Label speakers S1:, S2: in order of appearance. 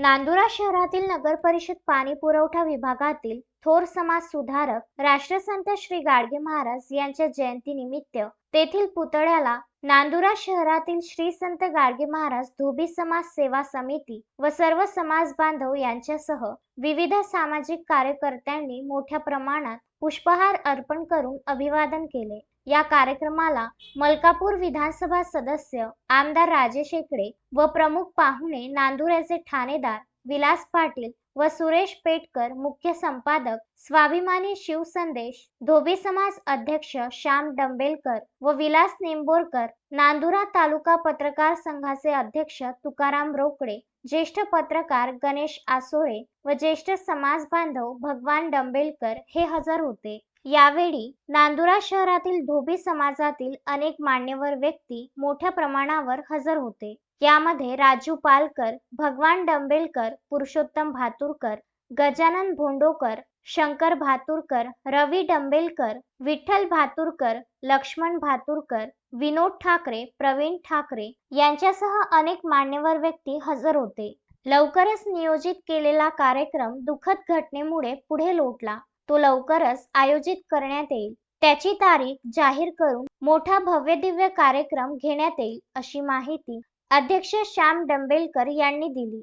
S1: नांदुरा शहरातील नगर परिषद पाणी पुरवठा विभागातील थोर समाज सुधारक राष्ट्रसंत श्री गाडगे महाराज यांच्या जयंतीनिमित्त तेथील पुतळ्याला नांदुरा शहरातील श्री संत गाडगे महाराज धोबी समाज सेवा समिती व सर्व समाज बांधव यांच्यासह विविध सामाजिक कार्यकर्त्यांनी मोठ्या प्रमाणात पुष्पहार अर्पण करून अभिवादन केले. या कार्यक्रमाला मलकापूर विधानसभा सदस्य आमदार राजेश शेकडे व प्रमुख पाहुणे नांदुऱ्याचे ठाणेदार विलास पाटील व सुरेश पेटकर मुख्य संपादक स्वाभिमानी शिवसंदेश धोबी समाज अध्यक्ष श्याम डंबेलकर व विलास निंबोरकर नांदुरा तालुका पत्रकार संघाचे अध्यक्ष तुकाराम रोकडे ज्येष्ठ पत्रकार गणेश आसोळे व ज्येष्ठ समाज बांधव भगवान डंबेलकर हे हजर होते. यावेळी नांदुरा शहरातील धोबी समाजातील अनेक मान्यवर व्यक्ती मोठ्या प्रमाणावर हजर होते. यामध्ये राजू पालकर भगवान डंबेलकर पुरुषोत्तम भातुरकर गजानन भोंडोकर शंकर भातुरकर रवी डंबेलकर विठ्ठल भातुरकर लक्ष्मण भातुरकर विनोद ठाकरे प्रवीण ठाकरे यांच्यासह अनेक मान्यवर व्यक्ती हजर होते. लवकरच नियोजित केलेला कार्यक्रम दुःखद घटनेमुळे पुढे लोटला. तो लवकरच आयोजित करण्यात येईल. त्याची तारीख जाहीर करून मोठा भव्य दिव्य कार्यक्रम घेण्यात येईल अशी माहिती अध्यक्ष श्याम डंबेलकर यांनी दिली.